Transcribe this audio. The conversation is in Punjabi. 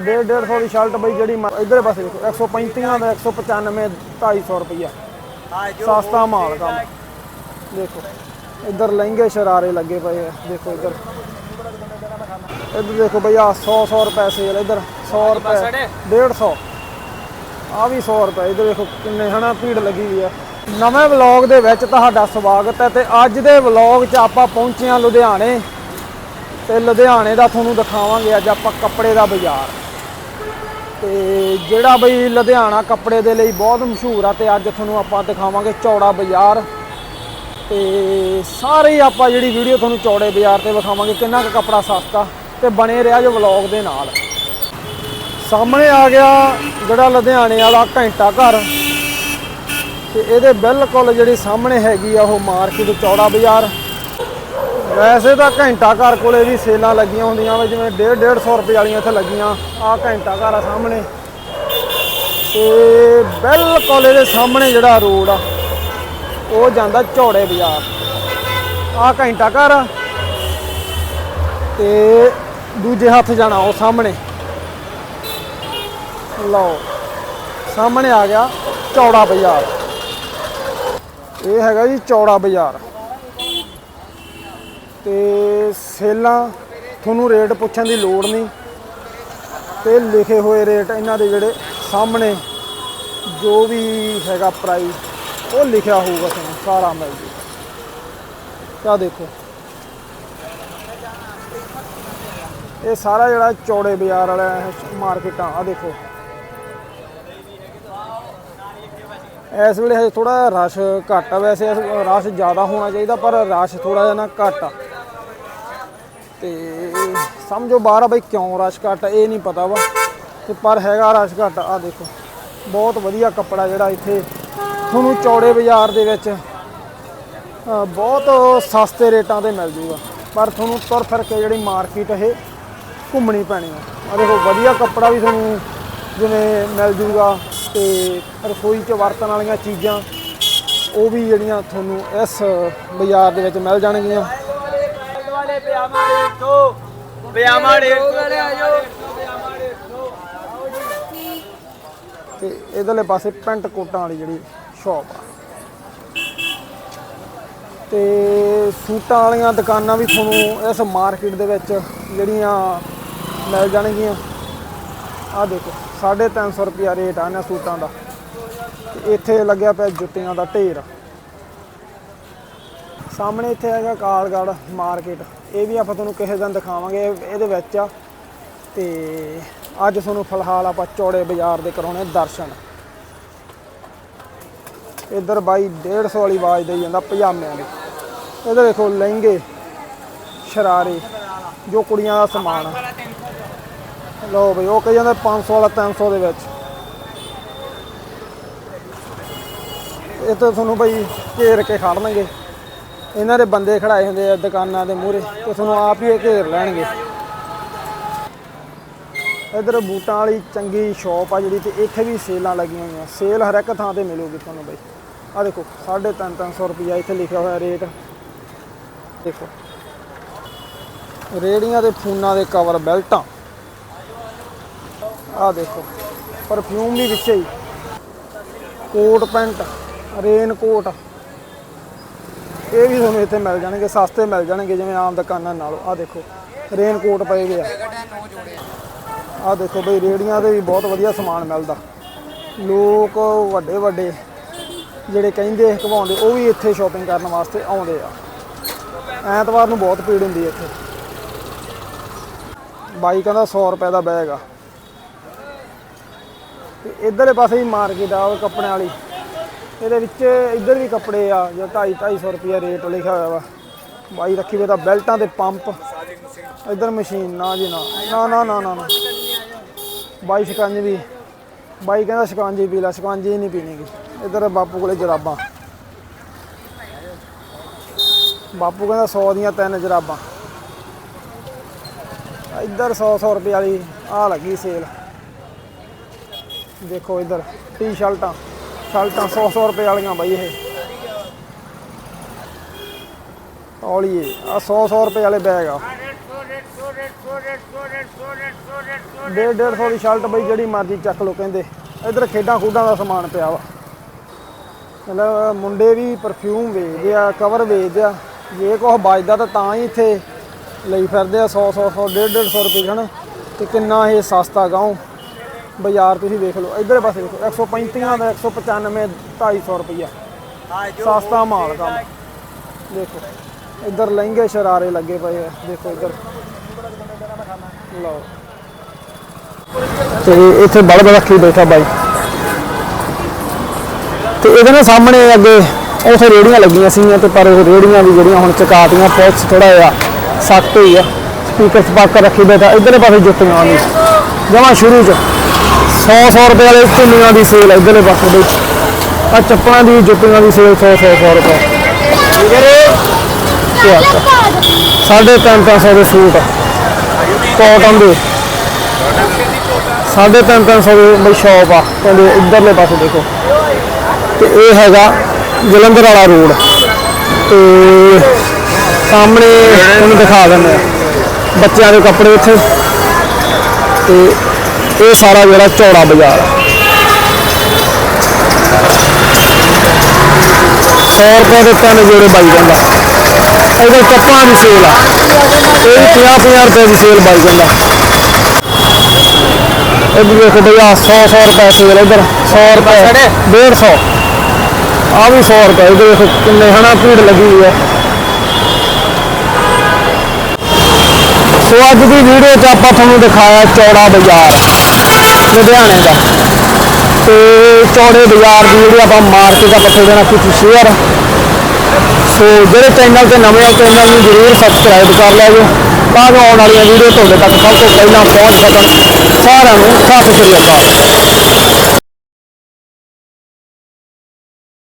ਡੇਢ ਡੇਢ ਸੌ ਦੀ ਸ਼ਰਟ ਬਈ ਜਿਹੜੀ ਇੱਧਰਲੇ ਪਾਸੇ ਦੇਖੋ 135 ਦਾ 195 250 ਰੁਪਈਆ। ਸਸਤਾ ਮਾਲ ਕੰਮ। ਦੇਖੋ ਇੱਧਰ ਲਹਿੰਗੇ ਸ਼ਰਾਰੇ ਲੱਗੇ ਪਏ ਆ ਦੇਖੋ ਇੱਧਰ। ਇੱਧਰ ਦੇਖੋ ਬਈ ਆ 100 100 ਰੁਪਏ ਸੇਲ ਇੱਧਰ 100 ਰੁਪਏ 150 ਆ ਵੀ 100 ਰੁਪਏ ਇੱਧਰ ਦੇਖੋ ਕਿੰਨੇ ਹਨਾ ਭੀੜ ਲੱਗੀ ਹੋਈ ਆ। ਨਵੇਂ ਵਲੌਗ ਦੇ ਵਿੱਚ ਤੁਹਾਡਾ ਸਵਾਗਤ ਹੈ ਤੇ ਅੱਜ ਦੇ ਵਲੌਗ 'ਚ ਆਪਾਂ ਪਹੁੰਚੇ ਹਾਂ ਲੁਧਿਆਣੇ। ਤੇ ਲੁਧਿਆਣੇ ਦਾ ਤੁਹਾਨੂੰ ਦਿਖਾਵਾਂਗੇ ਅੱਜ ਆਪਾਂ ਕੱਪੜੇ ਦਾ ਬਾਜ਼ਾਰ। ਤੇ ਜਿਹੜਾ ਬਈ ਲੁਧਿਆਣਾ ਕੱਪੜੇ ਦੇ ਲਈ ਬਹੁਤ ਮਸ਼ਹੂਰ ਆ ਤੇ ਅੱਜ ਤੁਹਾਨੂੰ ਆਪਾਂ ਦਿਖਾਵਾਂਗੇ ਚੌੜਾ ਬਾਜ਼ਾਰ। ਤੇ ਸਾਰੇ ਆਪਾਂ ਜਿਹੜੀ ਵੀਡੀਓ ਤੁਹਾਨੂੰ ਚੌੜੇ ਬਾਜ਼ਾਰ ਤੇ ਵਿਖਾਵਾਂਗੇ, ਕਿੰਨਾ ਕੁ ਕੱਪੜਾ ਸਸਤਾ ਤੇ ਬਣੇ ਰਿਹਾ ਜੋ ਵਲੌਗ ਦੇ ਨਾਲ। ਸਾਹਮਣੇ ਆ ਗਿਆ ਜਿਹੜਾ ਲੁਧਿਆਣੇ ਵਾਲਾ ਘੰਟਾ ਘਰ। ਤੇ ਇਹਦੇ ਬਿਲਕੁਲ ਜਿਹੜੀ ਸਾਹਮਣੇ ਹੈਗੀ ਆ ਉਹ ਮਾਰਕੀਟ ਚੌੜਾ ਬਾਜ਼ਾਰ। ਵੈਸੇ ਤਾਂ ਘੰਟਾ ਘਰ ਕੋਲੇ ਵੀ ਸੇਲਾਂ ਲੱਗੀਆਂ ਹੁੰਦੀਆਂ ਵਾ, ਜਿਵੇਂ 1.5 150 ਰੁਪਏ ਵਾਲੀਆਂ ਇੱਥੇ ਲੱਗੀਆਂ ਆ ਘੰਟਾ ਘਰ ਆ ਸਾਹਮਣੇ। ਤੇ ਬਿਲਕੁਲ ਇਹਦੇ ਸਾਹਮਣੇ ਜਿਹੜਾ ਰੋਡ ਆ, ਉਹ ਜਾਂਦਾ ਚੌੜੇ ਬਾਜ਼ਾਰ। ਆ ਘੰਟਾ ਘਰ ਆ। ਤੇ ਦੂਜੇ ਹੱਥ ਜਾਣਾ ਉਹ ਸਾਹਮਣੇ। ਲਓ, ਸਾਹਮਣੇ ਆ ਗਿਆ ਚੌੜਾ ਬਾਜ਼ਾਰ। ਇਹ ਹੈਗਾ ਜੀ ਚੌੜਾ ਬਾਜ਼ਾਰ। ਤੇ ਸੇਲਾਂ, ਤੁਹਾਨੂੰ ਰੇਟ ਪੁੱਛਣ ਦੀ ਲੋੜ ਨਹੀਂ। ਤੇ ਲਿਖੇ ਹੋਏ ਰੇਟ ਇਹਨਾਂ ਦੇ ਜਿਹੜੇ ਸਾਹਮਣੇ, ਜੋ ਵੀ ਹੈਗਾ ਪ੍ਰਾਈਸ ਉਹ ਲਿਖਿਆ ਹੋਊਗਾ ਤੁਹਾਨੂੰ, ਸਾਰਾ ਮਿਲ ਜੂ। ਕਿਆ ਦੇਖੋ। ਇਹ ਸਾਰਾ ਜਿਹੜਾ ਚੌੜੇ ਬਾਜ਼ਾਰ ਵਾਲਾ ਮਾਰਕੀਟਾਂ ਆ ਦੇਖੋ। ਇਸ ਵੇਲੇ ਹਜੇ ਥੋੜਾ ਰਸ਼ ਘੱਟ ਆ, ਵੈਸੇ ਰਸ਼ ਜ਼ਿਆਦਾ ਹੋਣਾ ਚਾਹੀਦਾ, ਪਰ ਰਸ਼ ਥੋੜਾ ਜਿਹਾ ਨਾ ਘੱਟ ਆ। ਤੇ ਸਮਝੋ ਬਾਹਰ ਆ ਬਈ ਕਿਉਂ ਰਸ਼ ਘੱਟ ਇਹ ਨਹੀਂ ਪਤਾ ਵਾ। ਤੇ ਪਰ ਹੈਗਾ ਰਸ਼ ਘੱਟ ਆ ਦੇਖੋ। ਬਹੁਤ ਵਧੀਆ ਕੱਪੜਾ ਜਿਹੜਾ ਇੱਥੇ ਤੁਹਾਨੂੰ ਚੌੜੇ ਬਾਜ਼ਾਰ ਦੇ ਵਿੱਚ ਬਹੁਤ ਸਸਤੇ ਰੇਟਾਂ ਤੇ ਮਿਲ ਜੂਗਾ। ਪਰ ਤੁਹਾਨੂੰ ਤੁਰ ਫਿਰ ਕੇ ਜਿਹੜੀ ਮਾਰਕੀਟ ਇਹ ਘੁੰਮਣੀ ਪੈਣੀ ਆ। ਆ ਦੇਖੋ, ਵਧੀਆ ਕੱਪੜਾ ਵੀ ਤੁਹਾਨੂੰ ਜਿਵੇਂ ਮਿਲ ਜੂਗਾ ਤੇ ਰਸੋਈ 'ਚ ਵਰਤਣ ਵਾਲੀਆਂ ਚੀਜ਼ਾਂ, ਉਹ ਵੀ ਜਿਹੜੀਆਂ ਤੁਹਾਨੂੰ ਇਸ ਬਾਜ਼ਾਰ ਦੇ ਵਿੱਚ ਮਿਲ ਜਾਣਗੀਆਂ। ਵਾਲੇ ਪਿਆਮਾ ਇਧਰਲੇ ਪਾਸੇ ਪੈਂਟ ਕੋਟਾਂ ਵਾਲੀ ਜਿਹੜੀ ਸ਼ਾਪ ਆ। ਤੇ ਸੂਟਾਂ ਵਾਲੀਆਂ ਦੁਕਾਨਾਂ ਵੀ ਤੁਹਾਨੂੰ ਇਸ ਮਾਰਕੀਟ ਦੇ ਵਿੱਚ ਜਿਹੜੀਆਂ ਮਿਲ ਜਾਣਗੀਆਂ। ਆ ਦੇਖੋ 350 ਰੁਪਿਆ ਰੇਟ ਆ ਇਹਨਾਂ ਸੂਟਾਂ ਦਾ। ਇੱਥੇ ਲੱਗਿਆ ਪਿਆ ਜੁੱਤੀਆਂ ਦਾ ਢੇਰ। ਸਾਹਮਣੇ ਇੱਥੇ ਹੈਗਾ ਕਾਲਗੜ ਮਾਰਕੀਟ। ਇਹ ਵੀ ਆਪਾਂ ਤੁਹਾਨੂੰ ਕਿਸੇ ਦਿਨ ਦਿਖਾਵਾਂਗੇ ਇਹ- ਇਹਦੇ ਵਿੱਚ ਆ। ਤੇ ਅੱਜ ਤੁਹਾਨੂੰ ਫਿਲਹਾਲ ਆਪਾਂ ਚੌੜੇ ਬਾਜ਼ਾਰ ਦੇ ਕਰਾਉਣੇ ਦਰਸ਼ਨ। ਇੱਧਰ ਬਾਈ 150 ਵਾਲੀ ਆਵਾਜ਼ ਦੇਈ ਜਾਂਦਾ ਪਜਾਮਿਆਂ ਦੀ। ਇਹਦੇ ਦੇਖੋ ਲਹਿੰਗੇ, ਸ਼ਰਾਰੇ, ਜੋ ਕੁੜੀਆਂ ਦਾ ਸਮਾਨ। ਆ ਲਓ ਬਈ, ਉਹ ਕਹੀ ਜਾਂਦਾ 500 ਵਾਲਾ 300 ਦੇ ਵਿੱਚ। ਇਹ ਤਾਂ ਤੁਹਾਨੂੰ ਬਈ ਘੇਰ ਕੇ ਖੜਨਗੇ। ਇਹਨਾਂ ਦੇ ਬੰਦੇ ਖੜਾਏ ਹੁੰਦੇ ਆ ਦੁਕਾਨਾਂ ਦੇ ਮੂਹਰੇ ਤੇ ਤੁਹਾਨੂੰ ਆਪ ਹੀ ਇਹ ਘੇਰ ਲੈਣਗੇ। ਇਧਰ ਬੂਟਾਂ ਵਾਲੀ ਚੰਗੀ ਸ਼ਾਪ ਆ ਜਿਹੜੀ ਤੇ ਇੱਥੇ ਵੀ ਸੇਲਾਂ ਲੱਗੀਆਂ ਹੋਈਆਂ। ਸੇਲ ਹਰ ਇੱਕ ਥਾਂ ਤੇ ਮਿਲੂਗੀ ਤੁਹਾਨੂੰ ਬਾਈ। ਆ ਦੇਖੋ 350 ਰੁਪਈਆ ਇੱਥੇ ਲਿਖਿਆ ਹੋਇਆ ਰੇਟ। ਦੇਖੋ, ਰੇੜੀਆਂ ਦੇ ਫੋਨਾਂ ਦੇ ਕਵਰ ਬੈਲਟਾਂ। ਆ ਦੇਖੋ ਪਰਫਿਊਮ ਵੀ ਵਿੱਚੇ ਹੀ। ਕੋਟ ਪੈਂਟ ਰੇਨ ਕੋਟ ਇਹ ਵੀ ਤੁਹਾਨੂੰ ਇੱਥੇ ਮਿਲ ਜਾਣਗੇ, ਸਸਤੇ ਮਿਲ ਜਾਣਗੇ ਜਿਵੇਂ ਆਮ ਦੁਕਾਨਾਂ ਨਾਲੋਂ। ਆ ਦੇਖੋ ਰੇਨਕੋਟ ਪਏ ਗਏ ਆ। ਆ ਦੇਖੋ ਬਈ ਰੇੜੀਆਂ ਤੇ ਵੀ ਬਹੁਤ ਵਧੀਆ ਸਮਾਨ ਮਿਲਦਾ। ਲੋਕ ਵੱਡੇ ਵੱਡੇ ਜਿਹੜੇ ਕਹਿੰਦੇ ਘਵਾਉਂਦੇ ਉਹ ਵੀ ਇੱਥੇ ਸ਼ਾਪਿੰਗ ਕਰਨ ਵਾਸਤੇ ਆਉਂਦੇ ਆ। ਐਤਵਾਰ ਨੂੰ ਬਹੁਤ ਭੀੜ ਹੁੰਦੀ ਇੱਥੇ। ਬਾਈਕਾਂ ਦਾ 100 ਰੁਪਏ ਦਾ ਬੈਗ ਆ। ਤੇ ਇਧਰਲੇ ਪਾਸੇ ਹੀ ਮਾਰਕੀਟ ਆ, ਉਹ ਕੱਪੜਿਆਂ ਵਾਲੀ। ਇਹਦੇ ਵਿੱਚ ਇੱਧਰ ਵੀ ਕੱਪੜੇ ਆ, ਜੋ 2.5 250 ਰੁਪਏ ਰੇਟ ਲਿਖਿਆ ਹੋਇਆ ਵਾ। ਬਾਈ ਰੱਖੀ ਹੋਈ ਤਾਂ ਬੈਲਟਾਂ ਤੇ ਪੰਪ। ਇੱਧਰ ਮਸ਼ੀਨ, ਨਾ ਜੀ ਨਾ। ਨਾ ਨਾ ਨਾ ਨਾ ਨਾ। ਬਾਈ ਸ਼ਿਕੰਜਵੀ ਬਾਈ ਕਹਿੰਦਾ ਸ਼ਿਕੰਜੀ ਪੀ ਲੈ, ਸ਼ਿਕੰਜੀ ਨਹੀਂ ਪੀਣੀਗੀ। ਇੱਧਰ ਬਾਪੂ ਕੋਲੇ ਜਰਾਬਾਂ। ਬਾਪੂ ਕਹਿੰਦਾ 100 ਦੀਆਂ ਤਿੰਨ ਜਰਾਬਾਂ। ਇੱਧਰ 100 100 ਰੁਪਏ ਵਾਲੀ ਆ ਲੱਗੀ ਸੇਲ। ਦੇਖੋ ਇੱਧਰ, ਟੀ-ਸ਼ਰਟਾਂ। ਸ਼ਰਟਾਂ 100 100 ਰੁਪਏ ਵਾਲੀਆਂ ਬਾਈ ਇਹ। ਔਲੀਏ ਆ 100 100 ਰੁਪਏ ਵਾਲੇ ਬੈਗ ਆ। ਡੇਢ ਡੇਢ ਸੌ ਦੀ ਸ਼ਰਟ ਬਈ ਜਿਹੜੀ ਮਰਜ਼ੀ ਚੱਕ ਲੋ ਕਹਿੰਦੇ। ਇਧਰ ਖੇਡਾਂ ਖੂਡਾਂ ਦਾ ਸਮਾਨ ਪਿਆ ਵਾ। ਮਤਲਬ ਮੁੰਡੇ ਵੀ ਪਰਫਿਊਮ ਵੇਚਦੇ ਆ ਕਵਰ ਵੇਚਦੇ ਆ। ਜੇ ਕੁਛ ਬਚਦਾ ਤਾਂ ਤਾਂ ਹੀ ਇੱਥੇ ਲਈ ਫਿਰਦੇ ਆ 100 100 100 ਡੇਢ ਡੇਢ ਸੌ ਰੁਪਏ ਹਨ। ਤੇ ਕਿੰਨਾ ਇਹ ਸਸਤਾ ਗਾਉਂ। ਬਾਜ਼ਾਰ ਤੁਸੀਂ ਵੇਖ ਲਓ ਇਧਰ ਪਾਸੇ ਦੇਖੋ 135 ਦਾ 195 250 ਰੁਪਈਆ। ਸਸਤਾ ਮਾਲ ਕੰਮ। ਦੇਖੋ ਇੱਧਰ ਲਹਿੰਗੇ ਸ਼ਰਾਰੇ ਲੱਗੇ ਪਏ ਆ ਦੇਖੋ ਇੱਧਰ। ਲਓ। ਤੇ ਇੱਥੇ ਬੜ ਬੜ ਰੱਖੀ ਬੈਠਾ ਬਾਈ। ਤੇ ਇਹਦੇ ਨਾਲ ਸਾਹਮਣੇ ਅੱਗੇ ਉਥੇ ਰੇੜੀਆਂ ਲੱਗੀਆਂ ਸੀਗੀਆਂ ਤੇ ਪਰ ਉਹ ਰੇੜੀਆਂ ਵੀ ਜਿਹੜੀਆਂ ਹੁਣ ਚਕਾਤੀਆਂ ਪੁਲਿਸ ਥੋੜਾ ਜਿਹਾ ਸਖਤ ਹੋਈ ਆ। ਸਪੀਕਰ ਸਪਾਕਰ ਰੱਖੀ ਬੈਠਾ ਇਧਰਲੇ ਪਾਸੇ ਜੁੱਤੀਆਂ ਦੀ ਜਮਾ ਸ਼ੁਰੂ ਚ। 100 100 ਰੁਪਏ ਵਾਲੇ ਝੁੰਨੀਆਂ ਦੀ ਸੇਲ ਇਧਰਲੇ ਪਾਸੇ ਦੇ ਆ ਚੱਪਲਾਂ ਦੀ, ਜੁੱਤੀਆਂ ਦੀ ਸੇਲ 100 100 100 ਰੁਪਏ। ਕੀ ਹਾਲ ਸਾਢੇ ਤਿੰਨ ਤਿੰਨ ਸੌ ਦੇ ਸੂਟ ਕਾਟਨ ਦੇ। ਸਾਢੇ ਤਿੰਨ ਤਿੰਨ ਸੌ ਦੀ ਬਈ ਸ਼ਾਪ ਆ। ਕਹਿੰਦੇ ਇਧਰਲੇ ਪਾਸੇ ਦੇਖੋ। ਤੇ ਇਹ ਹੈਗਾ ਜਲੰਧਰ ਵਾਲਾ ਰੋਡ ਤੇ ਸਾਹਮਣੇ ਤੁਹਾਨੂੰ ਦਿਖਾ ਦਿੰਦੇ ਆ। ਬੱਚਿਆਂ ਦੇ ਕੱਪੜੇ ਇੱਥੇ। ਤੇ ਇਹ ਸਾਰਾ ਜਿਹੜਾ ਚੌੜਾ ਬਾਜ਼ਾਰ ਆ। 100 ਰੁਪਏ ਦੇ ਤਿੰਨ ਜੋੜੇ ਬਾਈ ਜਾਂਦਾ। ਇਹਦੇ ਚੱਪਲਾਂ ਦੀ ਸੇਲ ਆ। ਇਹ ਵੀ 50 50 ਰੁਪਏ ਦੀ ਸੇਲ ਬਾਈ ਜਾਂਦਾ। ਇਹ ਵੀ ਦੇਖੋ ਬਈ ਆ 100 100 ਰੁਪਏ ਸੇਲ ਇਧਰ। 100 ਰੁਪਏ 150 ਆ ਵੀ 100 ਰੁਪਏ ਇਹਦੇ ਦੇਖੋ ਕਿੰਨੇ ਹਨਾ ਭੀੜ ਲੱਗੀ ਹੋਈ ਹੈ ਸੋ ਅੱਜ ਦੀ ਵੀਡੀਓ 'ਚ ਆਪਾਂ ਤੁਹਾਨੂੰ ਦਿਖਾਇਆ ਚੌੜਾ ਬਾਜ਼ਾਰ। ਲੁਧਿਆਣੇ ਦਾ। ਤੇ ਚੌੜੇ ਬਾਜ਼ਾਰ ਦੀ ਜਿਹੜੀ ਆਪਾਂ ਮਾਰਕੀਟ ਆਪਾਂ ਤੁਹਾਡੇ ਨਾਲ ਕੀਤੀ ਸ਼ੇਅਰ ਸੋ ਜਿਹੜੇ ਚੈਨਲ ਤੇ ਨਵੇਂ ਹੋ ਚੈਨਲ ਨੂੰ ਜ਼ਰੂਰ ਸਬਸਕ੍ਰਾਈਬ ਕਰ ਲਿਆ ਜੀ। ਤਾਂ ਜੋ ਆਉਣ ਵਾਲੀਆਂ ਵੀਡੀਓ ਤੁਹਾਡੇ ਤੱਕ ਸਭ ਤੋਂ ਪਹਿਲਾਂ ਪਹੁੰਚ ਸਕਣ ਸਾਰਿਆਂ ਨੂੰ ਸਤਿ ਸ਼੍ਰੀ ਅਕਾਲ।